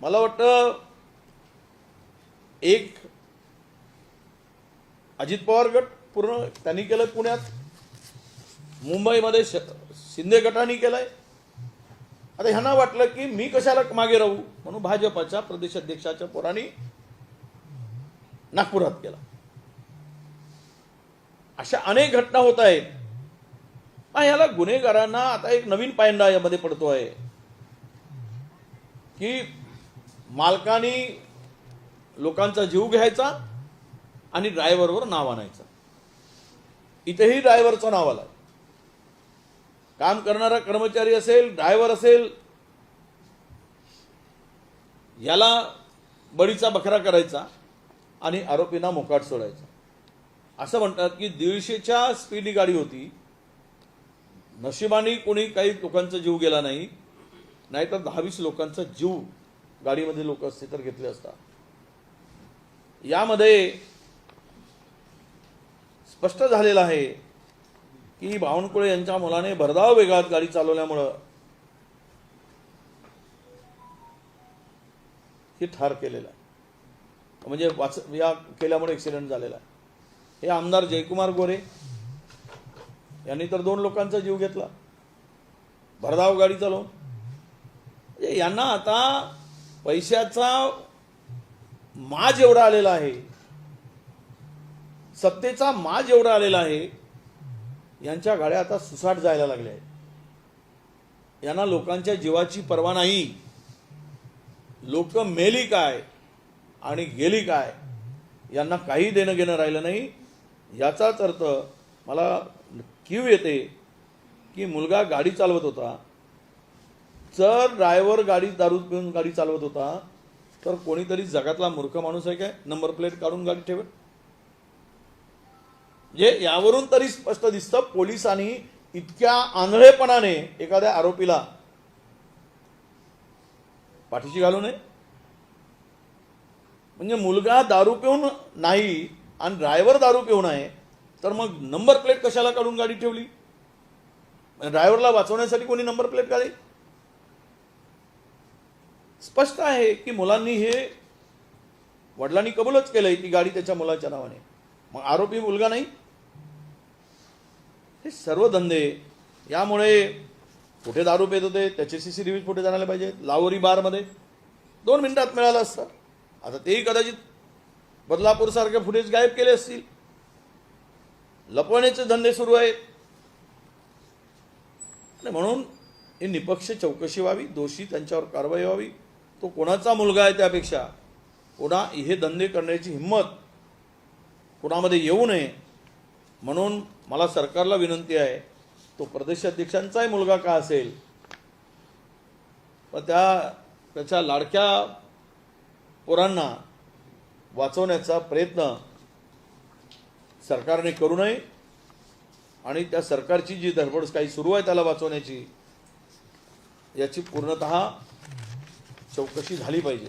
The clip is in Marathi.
मला वाटतं एक अजित पवार गट पूर्ण त्यांनी केलं पुण्यात. मुंबईमध्ये शिंदे गटाने केलंय. आता ह्यांना वाटलं की मी कशाला मागे राहू? म्हणून भाजपाच्या प्रदेशाध्यक्षाच्या पोरांनी नागपुरात केला. अशा अनेक घटना होत आहेत. ह्याला गुन्हेगारांना आता एक नवीन पायंडा यामध्ये पडतो आहे की मालकाने लोकांचा जीव घ्यायचा आणि ड्रायव्हरवर नाव आणायचं. इथेही ड्रायव्हरचं नाव आलं काम करणारा कर्मचारी असेल ड्रायव्हर असेल याला बळीचा बखरा करायचा आणि आरोपींना मोकाट सोडायचा. असं म्हणतात की दीडशेच्या स्पीडनी गाडी होती. नशिबाने कोणी काही लोकांचा जीव गेला नाही नाहीतर दहावीस लोकांचा जीव गाडीमध्ये लोक असते तर घेतले असता. यामध्ये स्पष्ट झालेलं आहे की बावनकुळे यांच्या मुलाने भरधाव वेगात गाडी चालवल्यामुळं हे ठार केलेलं आहे. म्हणजे वाच या केल्यामुळे ॲक्सिडेंट झालेला आहे. हे आमदार जयकुमार गोरे यांनी तर दोन लोकांचा जीव घेतला. भरधाव गाडी चालवून. म्हणजे यांना आता पैशाचा माज एवढा आलेला आहे. सत्तेचा माज एवढा आलेला आहे. यांच्या गाड्या आता सुसाट जायला लागल्या आहेत. यांना लोकांच्या जीवाची पर्वा नाही. लोक मेली काय आणि गेली काय यांना काही देणं घेणं राहिलं नाही. याचाच अर्थ मला कीव येते की मुलगा गाडी चालवत होता. जर ड्रायव्हर गाडी दारू पिऊन गाडी चालवत होता तर कोणीतरी जगातला मूर्ख माणूस आहे काय? नंबर प्लेट काढून गाडी ठेवेल? म्हणजे यावरून तरी स्पष्ट दिसतं पोलिसांनी इतक्या आंधळेपणाने एखाद्या आरोपीला पाठीशी घालू नये. म्हणजे मुलगा दारू पिऊन नाही आणि ड्रायव्हर दारू पिऊन आहे तर मग नंबर प्लेट कशाला काढून गाडी ठेवली? ड्रायव्हरला वाचवण्यासाठी कोणी नंबर प्लेट काढेल? स्पष्ट आहे की मुलांनी हे वडिलांनी कबूलच केलंय की गाडी त्याच्या मुलाच्या नावाने. मग आरोपी मुलगा नाही? हे सर्व धंदे यामुळे कुठे दारू पेत होते त्याचे C C T V footage आणायला पाहिजे लावोरी बारमध्ये. दोन मिनिटात मिळालं असतं. आता तेही कदाचित बदलापूरसारखे फुटेज गायब केले असतील. लपवण्याचे धंदे सुरू आहेत. आणि म्हणून ही निपक्ष चौकशी व्हावी दोषी त्यांच्यावर कारवाई व्हावी. तो कोणाचा मुलगा आहे त्यापेक्षा? कोणा हे धंदे करण्याची हिंमत कोणामध्ये येऊ नये? म्हणून मला सरकारला विनंती आहे तो प्रदेशाध्यक्षांचाही मुलगा का असेल? पण त्या त्याच्या लाडक्या पोरांना वाचवण्याचा प्रयत्न सरकारने करू नये आणि त्या सरकारची जी धडपड काही सुरू आहे त्याला वाचवण्याची याची पूर्णत चौकशी झाली पाहिजे.